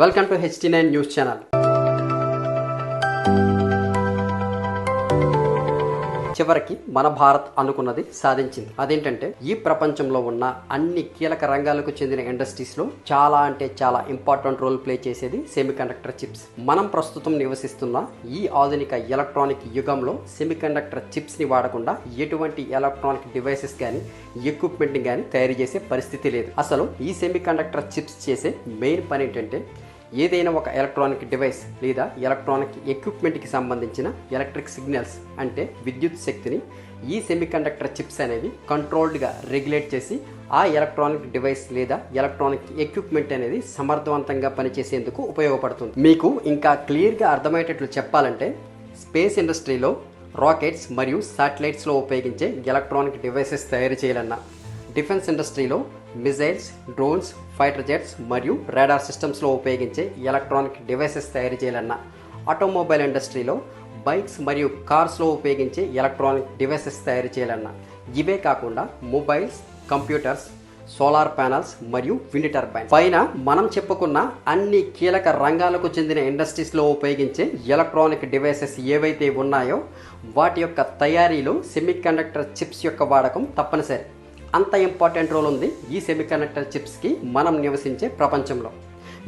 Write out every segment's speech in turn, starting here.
Welcome to HT nine news channel చివరికి మన భారత్ అనుకున్నది సాధించింది. అదేంటంటే ఈ ప్రపంచంలో ఉన్న అన్ని కీలక రంగాలకు చెందిన ఇండస్ట్రీస్లో చాలా అంటే చాలా ఇంపార్టెంట్ రోల్ ప్లే చేసేది సెమీ కండక్టర్ చిప్స్. మనం ప్రస్తుతం నివసిస్తున్న ఈ ఆధునిక ఎలక్ట్రానిక్ యుగంలో సెమీ కండక్టర్ వాడకుండా ఎటువంటి ఎలక్ట్రానిక్ డివైసెస్ కానీ ఎక్విప్మెంట్ని కానీ తయారు చేసే పరిస్థితి లేదు. అసలు ఈ సెమీ కండక్టర్ చిప్స్ చేసే మెయిన్ పని ఏంటంటే ఏదైనా ఒక ఎలక్ట్రానిక్ డివైస్ లేదా ఎలక్ట్రానిక్ ఎక్విప్మెంట్కి సంబంధించిన ఎలక్ట్రిక్ సిగ్నల్స్ అంటే విద్యుత్ శక్తిని ఈ సెమీకండక్టర్ చిప్స్ అనేవి కంట్రోల్డ్గా రెగ్యులేట్ చేసి ఆ ఎలక్ట్రానిక్ డివైస్ లేదా ఎలక్ట్రానిక్ ఎక్విప్మెంట్ అనేది సమర్థవంతంగా పనిచేసేందుకు ఉపయోగపడుతుంది. మీకు ఇంకా క్లియర్గా అర్థమయ్యేటట్లు చెప్పాలంటే స్పేస్ ఇండస్ట్రీలో రాకెట్స్ మరియు శాటిలైట్స్లో ఉపయోగించే ఎలక్ట్రానిక్ డివైసెస్ తయారు చేయాలన్నా డిఫెన్స్ ఇండస్ట్రీలో మిజైల్స్ డ్రోన్స్ ఫైటర్ జెట్స్ మరియు రాడార్ సిస్టమ్స్లో ఉపయోగించే ఎలక్ట్రానిక్ డివైసెస్ తయారు చేయాలన్నా ఆటోమొబైల్ ఇండస్ట్రీలో బైక్స్ మరియు కార్స్లో ఉపయోగించే ఎలక్ట్రానిక్ డివైసెస్ తయారు చేయాలన్నా ఇవే కాకుండా మొబైల్స్ కంప్యూటర్స్ సోలార్ ప్యానల్స్ మరియు విండ్ టర్బైన్ పైన మనం చెప్పుకున్న అన్ని కీలక రంగాలకు చెందిన ఇండస్ట్రీస్లో ఉపయోగించే ఎలక్ట్రానిక్ డివైసెస్ ఏవైతే ఉన్నాయో వాటి యొక్క తయారీలో సెమీ కండక్టర్ చిప్స్ యొక్క వాడకం తప్పనిసరి. అంత ఇంపార్టెంట్ రోల్ ఉంది ఈ సెమీకండక్టర్ చిప్స్కి మనం నివసించే ప్రపంచంలో.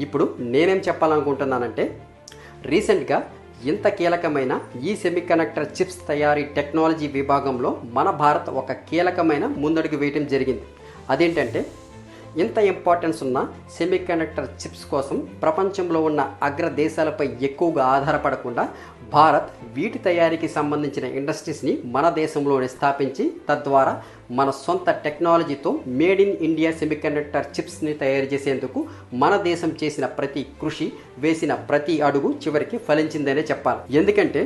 ఇప్పుడు నేనేం చెప్పాలనుకుంటున్నానంటే రీసెంట్గా ఇంత కీలకమైన ఈ సెమీకండక్టర్ చిప్స్ తయారీ టెక్నాలజీ విభాగంలో మన భారత్ ఒక కీలకమైన ముందడుగు వేయటం జరిగింది. అదేంటంటే ఇంత ఇంపార్టెన్స్ ఉన్న సెమీకండక్టర్ చిప్స్ కోసం ప్రపంచంలో ఉన్న అగ్ర దేశాలపై ఎక్కువగా ఆధారపడకుండా భారత్ వీటి తయారీకి సంబంధించిన ఇండస్ట్రీస్ని మన దేశంలోనే స్థాపించి తద్వారా మన సొంత టెక్నాలజీతో మేడ్ ఇన్ ఇండియా సెమీకండక్టర్ చిప్స్ని తయారు చేసేందుకు మన దేశం చేసిన ప్రతి కృషి వేసిన ప్రతి అడుగు చివరికి ఫలించిందనే చెప్పాలి. ఎందుకంటే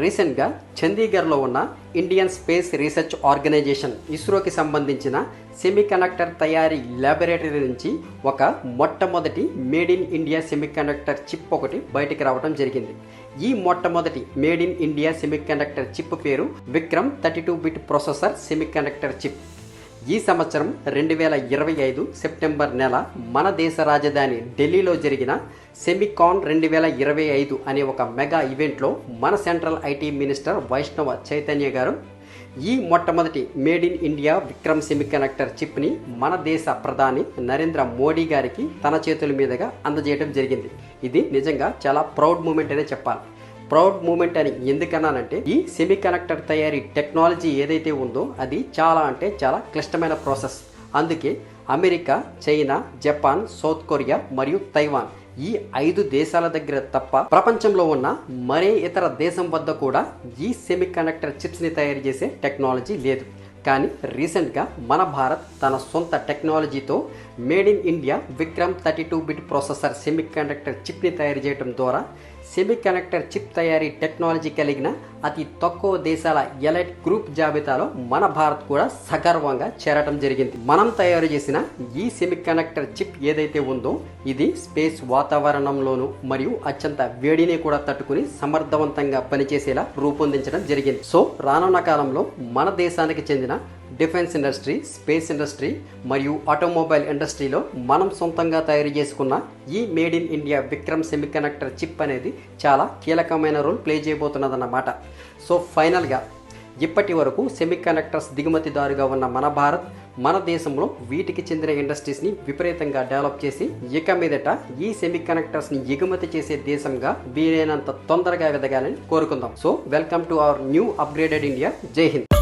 రీసెంట్గా చండీగఢ్లో ఉన్న ఇండియన్ స్పేస్ రీసెర్చ్ ఆర్గనైజేషన్ ఇస్రోకి సంబంధించిన సెమీకండక్టర్ తయారీ ల్యాబొరేటరీ నుంచి ఒక మొట్టమొదటి made in India semiconductor chip ఒకటి బయటికి రావడం జరిగింది. ఈ మొట్టమొదటి made in India semiconductor chip పేరు Vikram thirty two bit processor semiconductor chip ఈ సంవత్సరం రెండు వేల ఇరవై ఐదు సెప్టెంబర్ నెల మన దేశ రాజధాని ఢిల్లీలో జరిగిన సెమికాన్ రెండు వేల ఇరవై ఐదు అనే ఒక మెగా ఈవెంట్లో మన సెంట్రల్ ఐటీ మినిస్టర్ వైష్ణవ చైతన్య గారు ఈ మొట్టమొదటి made in India Vikram semiconductor చిప్ని మన దేశ ప్రధాని నరేంద్ర మోడీ గారికి తన చేతుల మీదుగా అందజేయడం జరిగింది. ఇది నిజంగా చాలా ప్రౌడ్ మూమెంట్ అనే చెప్పాలి. ప్రౌడ్ మూమెంట్ అని ఎందుకన్నానంటే ఈ సెమీ కండక్టర్ తయారీ టెక్నాలజీ ఏదైతే ఉందో అది చాలా అంటే చాలా క్లిష్టమైన ప్రాసెస్ అందుకే America China Japan South Korea మరియు తైవాన్ ఈ ఐదు దేశాల దగ్గర తప్ప ప్రపంచంలో ఉన్న మరే ఇతర దేశం వద్ద కూడా ఈ సెమీ కండక్టర్ చిప్స్ని తయారు చేసే టెక్నాలజీ లేదు. కానీ రీసెంట్గా మన భారత్ తన సొంత టెక్నాలజీతో made in India Vikram thirty two bit processor semiconductor చిప్ని తయారు చేయడం ద్వారా సెమీకండక్టర్ చిప్ తయారీ టెక్నాలజీ కలిగిన అతి తక్కువ దేశాల ఎలైట్ గ్రూప్ జాబితాలో మన భారత్ కూడా సగర్వంగా చేరటం జరిగింది. మనం తయారు చేసిన ఈ సెమీకండక్టర్ చిప్ ఏదైతే ఉందో ఇది స్పేస్ వాతావరణంలోను మరియు అత్యంత వేడిని కూడా తట్టుకుని సమర్థవంతంగా పనిచేసేలా రూపొందించడం జరిగింది. సో రానున్న కాలంలో మన దేశానికి చెందిన డిఫెన్స్ ఇండస్ట్రీ స్పేస్ ఇండస్ట్రీ మరియు ఆటోమొబైల్ ఇండస్ట్రీలో మనం సొంతంగా తయారు చేసుకున్న ఈ made in India Vikram semiconductor chip అనేది చాలా కీలకమైన రోల్ ప్లే చేయబోతున్నదన్నమాట. సో ఫైనల్గా ఇప్పటి వరకు సెమీకండక్టర్స్ దిగుమతిదారుగా ఉన్న మన భారత్ మన దేశంలో వీటికి చెందిన ఇండస్ట్రీస్ని విపరీతంగా డెవలప్ చేసి ఇక మీదట ఈ సెమీకండక్టర్స్ని ఎగుమతి చేసే దేశంగా వీలైనంత తొందరగా ఎదగాలని కోరుకుందాం. So welcome to our new upgraded India. Jai Hind.